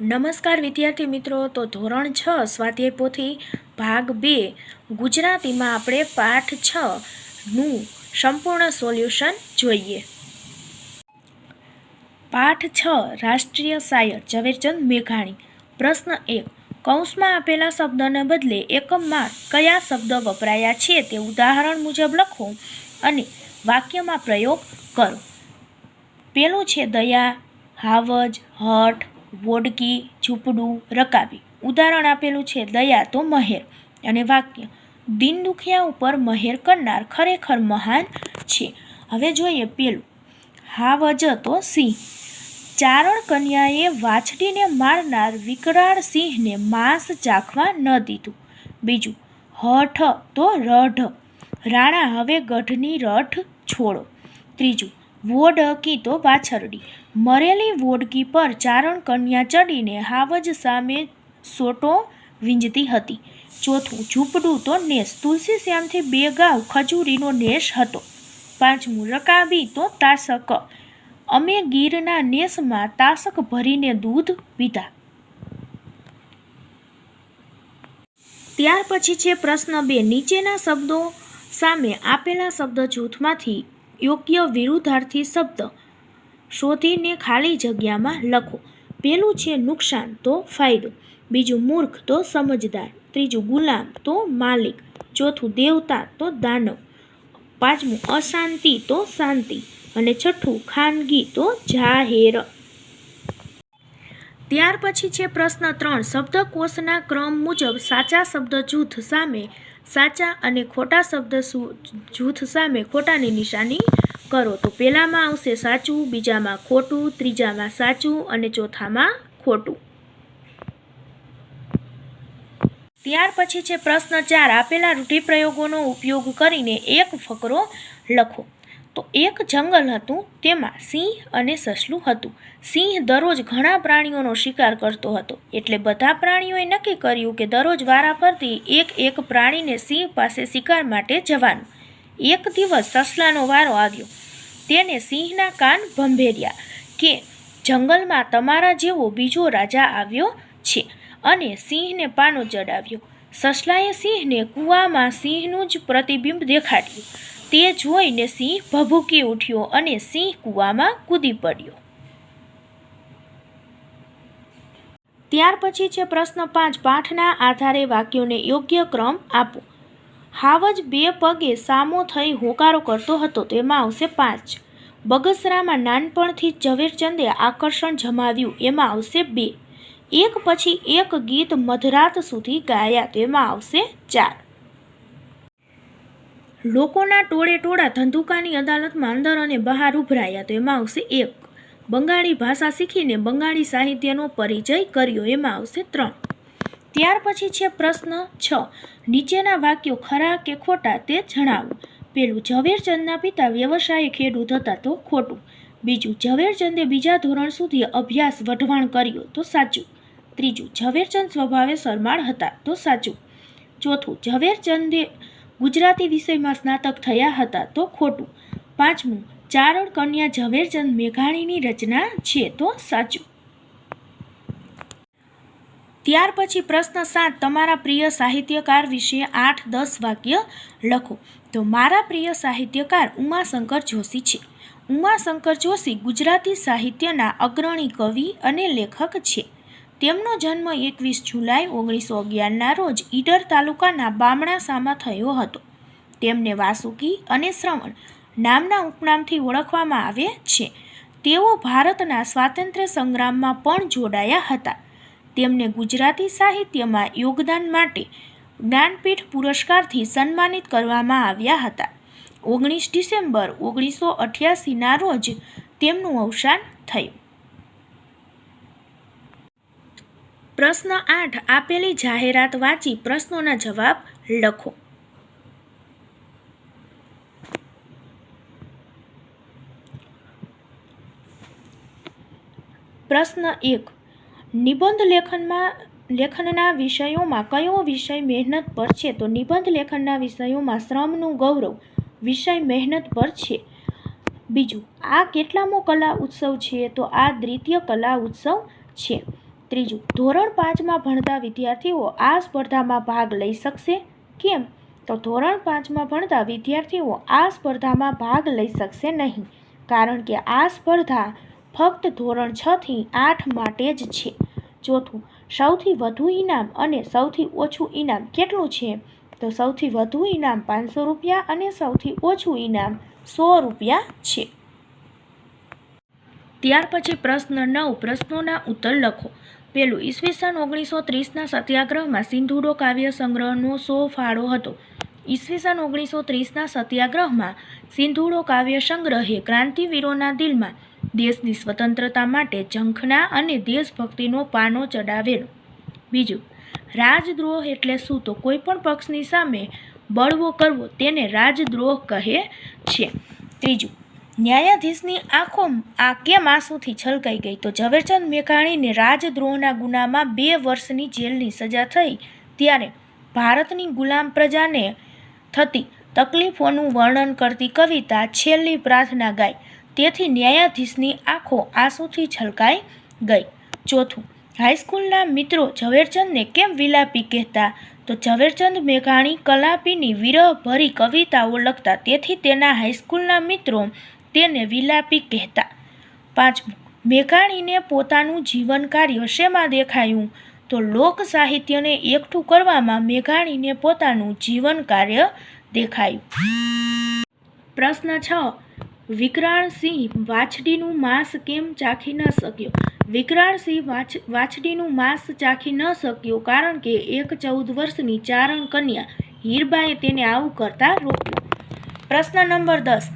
નમસ્કાર વિદ્યાર્થી મિત્રો, તો ધોરણ છ, સ્વાધ્યાય પોથી, ભાગ બે, ગુજરાતીમાં આપણે પાઠ છ નું સંપૂર્ણ સોલ્યુશન જોઈએ. પાઠ છ, રાષ્ટ્રીય શાયર ઝવેરચંદ મેઘાણી. પ્રશ્ન એક, કૌંસમાં આપેલા શબ્દને બદલે એકમમાં કયા શબ્દ વપરાયા છે તે ઉદાહરણ મુજબ લખો અને વાક્યમાં પ્રયોગ કરો. પેલું છે દયા, હાવજ, હઠ વોડકી, ઝૂંપડું રકાબી. ઉદાહરણ આપેલું છે દયા તો મહેર. અને વાક્ય, દિન દુખિયા ઉપર મહેર કરનાર ખરેખર મહાન છે. હવે જોઈએ પેલું. હાવજ તો સિંહ. ચારણ કન્યાએ વાછડીને મારનાર વિકરાળ સિંહને માંસ ચાખવા ન દીધું. બીજું, હઠ તો રઢ. રાણા, હવે ગઢની રઠ છોડો. ત્રીજું વોડકી તો વાછરડી મરેલી વોડકી પર ચારણ કન્યા ચડીને હાવજ સામે સોટો વીંજતી હતી. ચોથું, ઝૂંપડું તો નેસ. તુલસી શ્યામથી બે ગાવ ખજૂરીનો નેસ હતો. પાંચમું, રકાબી તો તાસક અમે ગીરના નેસમાં તાસક ભરીને દૂધ પીધા. ત્યાર પછી છે પ્રશ્ન બે. નીચેના શબ્દો સામે આપેલા શબ્દ જૂથમાંથી યોગ્ય વિરુદ્ધાર્થી શબ્દ શોધીને ખાલી જગ્યામાં લખો. પેલું છે નુકસાન તો ફાયદો, બીજું મૂર્ખ તો સમજદાર, ત્રીજું ગુલામ તો માલિક, ચોથું દેવતા તો દાનવ, પાંચમું અશાંતિ તો શાંતિ અને છઠ્ઠું ખાનગી તો જાહેર. ત્યાર પછી છે પ્રશ્ન ત્રણ. શબ્દકોશના ક્રમ મુજબ સાચા શબ્દ જૂથ સામે સાચા અને ખોટા શબ્દ જૂથ સામે ખોટાની નિશાની કરો. તો પહેલામાં આવશે સાચું, બીજામાં ખોટું, ત્રીજામાં સાચું અને ચોથામાં ખોટું. ત્યાર પછી છે પ્રશ્ન ચાર. આપેલા રૂઢિપ્રયોગોનો ઉપયોગ કરીને એક ફકરો લખો. તો એક જંગલ હતું, તેમાં સિંહ અને સસલું હતું. સિંહ દરરોજ ઘણા પ્રાણીઓનો શિકાર કરતો હતો. એટલે બધા પ્રાણીઓએ નક્કી કર્યું કે દરરોજ વારા ફરતી એક એક પ્રાણીને સિંહ પાસે શિકાર માટે જવાનું. એક દિવસ સસલાનો વારો આવ્યો. તેને સિંહના કાન ભંભેર્યા કે, જંગલમાં તમારા જેવો બીજો રાજા આવ્યો છે. અને સિંહને પાનો ચડાવ્યો. સસલાએ સિંહને કૂવામાં સિંહનું જ પ્રતિબિંબ દેખાડ્યું. તે જોઈને સિંહ ભભૂકી ઉઠ્યો અને સિંહ કૂવામાં કૂદી પડ્યો. ત્યાર પછી છે પ્રશ્ન પાંચ પાઠના આધારે વાક્યોને યોગ્ય ક્રમ આપો. હાવજ બે પગે સામો થઈ હોકારો કરતો હતો, તેમાં આવશે પાંચ. બગસરામાં નાનપણથી ઝવેરચંદે આકર્ષણ જમાવ્યું, એમાં આવશે બે. એક પછી એક ગીત મધરાત સુધી ગાયા, તેમાં આવશે ચાર. લોકોના ટોળે ટોળા ધંધુકાની અદાલતમાં અંદર અને બહાર ઉભરાયા તો એમાં આવશે એક. બંગાળી ભાષા શીખીને બંગાળી સાહિત્યનો પરિચય કર્યો, એમાં આવશે ત્રણ. ત્યાર પછી છે પ્રશ્ન છ. નીચેના વાક્યો ખરા કે ખોટા તે જણાવો. પેલું ઝવેરચંદના પિતા વ્યવસાયે ખેડૂત હતા તો ખોટું. બીજું, ઝવેરચંદે બીજા ધોરણ સુધી અભ્યાસ વઢવાણ કર્યો તો સાચું. ત્રીજું, ઝવેરચંદ સ્વભાવે શરમાળ હતા તો સાચું. ચોથું, ઝવેરચંદે ગુજરાતી વિષયમાં સ્નાતક થયા હતા તો ખોટું. પાંચમું, ચારણ કન્યા ઝવેરચંદ મેઘાણીની રચના છે તો સાચું. ત્યાર પછી પ્રશ્ન સાત, તમારા પ્રિય સાહિત્યકાર વિશે આઠ દસ વાક્ય લખો. તો મારા પ્રિય સાહિત્યકાર ઉમાશંકર જોશી છે. ઉમાશંકર જોશી ગુજરાતી સાહિત્યના અગ્રણી કવિ અને લેખક છે. તેમનો જન્મ એકવીસ જુલાઈ ઓગણીસો અગિયારના રોજ ઈડર તાલુકાના બામણાસામાં થયો હતો. તેમને વાસુકી અને શ્રવણ નામના ઉપનામથી ઓળખવામાં આવે છે. તેઓ ભારતના સ્વાતંત્ર્ય સંગ્રામમાં પણ જોડાયા હતા. તેમને ગુજરાતી સાહિત્યમાં યોગદાન માટે જ્ઞાનપીઠ પુરસ્કારથી સન્માનિત કરવામાં આવ્યા હતા. ઓગણીસ ડિસેમ્બર ઓગણીસો અઠ્યાસીના રોજ તેમનું અવસાન થયું. પ્રશ્ન આઠ, આપેલી જાહેરાત વાંચી, પ્રશ્નોના જવાબ લખો. પ્રશ્ન એક, નિબંધ લેખનમાં, લેખનના વિષયોમાં કયો વિષય મહેનત પર છે? તો નિબંધ લેખનના વિષયોમાં શ્રમનું ગૌરવ વિષય મહેનત પર છે. બીજું, આ કેટલામો કલા ઉત્સવ છે? તો આ દ્વિતીય કલા ઉત્સવ છે. ત્રીજું, ધોરણ પાંચમાં ભણતા વિદ્યાર્થીઓ આ સ્પર્ધામાં ભાગ લઈ શકશે? કેમ? તો ધોરણ પાંચમાં ભણતા વિદ્યાર્થીઓ આ સ્પર્ધામાં ભાગ લઈ શકશે નહીં, કારણ કે આ સ્પર્ધા ફક્ત ધોરણ છથી આઠ માટે જ છે. ચોથું, સૌથી વધુ ઇનામ અને સૌથી ઓછું ઇનામ કેટલું છે? તો સૌથી વધુ ઇનામ પાંચસો રૂપિયા અને સૌથી ઓછું ઇનામ સો રૂપિયા છે. ત્યાર પછી પ્રશ્ન નવ, પ્રશ્નોના ઉત્તર લખો. પેલું ઈસવીસન ઓગણીસો ત્રીસના સત્યાગ્રહમાં સિંધુડો કાવ્ય સંગ્રહનો સો ફાળો હતો. ઈસવીસન ઓગણીસો ત્રીસના સત્યાગ્રહમાં સિંધુડો કાવ્ય સંગ્રહે ક્રાંતિવીરોના દિલમાં દેશની સ્વતંત્રતા માટે ઝંખના અને દેશભક્તિનો પાનો ચડાવેલો. બીજું, રાજદ્રોહ એટલે શું? તો કોઈપણ પક્ષની સામે બળવો કરવો તેને રાજદ્રોહ કહે છે. ત્રીજું ન્યાયાધીશની આંખો આ કેમ આંસુથી છલકાઈ ગઈ તો ઝવેરચંદ મેઘાણીને રાજદ્રોહના ગુનામાં બે વર્ષની જેલની સજા થઈ ત્યારે ભારતની ગુલામ પ્રજાને થતી તકલીફોનું વર્ણન કરતી કવિતા છેલ્લી પ્રાર્થના ગાઈ. તેથી ન્યાયાધીશની આંખો આંસુથી છલકાઈ ગઈ. ચોથું, હાઈસ્કૂલના મિત્રો ઝવેરચંદને કેમ વિલાપી કહેતા? તો ઝવેરચંદ મેઘાણી કલાપીની વિરહભરી કવિતાઓ લખતા તેથી તેના હાઈસ્કૂલના મિત્રો તેને વિલાપી કહેતા પાંચમું મેઘાણીને પોતાનું જીવન કાર્ય શેમાં દેખાયું તો લોક સાહિત્યને એકઠું કરવામાં મેઘાણીને પોતાનું જીવન કાર્ય દેખાયું. પ્રશ્ન છ વિકરાણસિંહ વાછડીનું માંસ કેમ ચાખી ન શક્યો વિકરાણસિંહ વાછ, વાછડીનું માંસ ચાખી ન શક્યો કારણ કે એક ચૌદ વર્ષની ચારણ કન્યા હીરબાએ તેને આવું કરતા રોક્યો. પ્રશ્ન નંબર દસ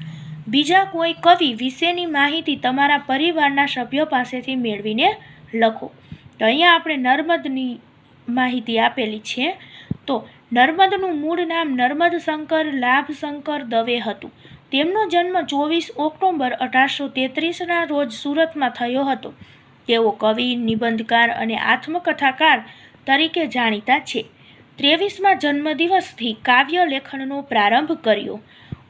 બીજા કોઈ કવિ વિશેની માહિતી તમારા પરિવારના સભ્યો પાસેથી મેળવીને લખો. તો અહીંયા આપણે નર્મદની માહિતી આપેલી છે. તો નર્મદનું મૂળ નામ નર્મદ શંકર લાભશંકર દવે હતું. તેમનો જન્મ ચોવીસ ઓક્ટોબર અઢારસો તેત્રીસના રોજ સુરતમાં થયો હતો. તેઓ કવિ, નિબંધકાર અને આત્મકથાકાર તરીકે જાણીતા છે. ત્રેવીસમાં જન્મદિવસથી કાવ્ય લેખનનો પ્રારંભ કર્યો.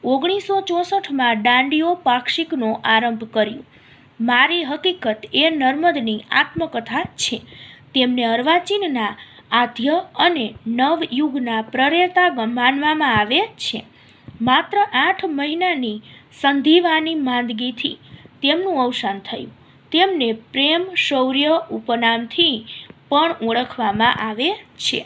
ઓગણીસો ચોસઠમાં દાંડીઓ પાક્ષિકનો આરંભ કર્યો. મારી હકીકત એ નર્મદની આત્મકથા છે. તેમને અર્વાચીનના આધ્ય અને નવયુગના પ્રરેતા માનવામાં આવે છે. માત્ર આઠ મહિનાની સંધિવાની માંદગીથી તેમનું અવસાન થયું. તેમને પ્રેમ, શૌર્ય, ઉપનામથી પણ ઓળખવામાં આવે છે.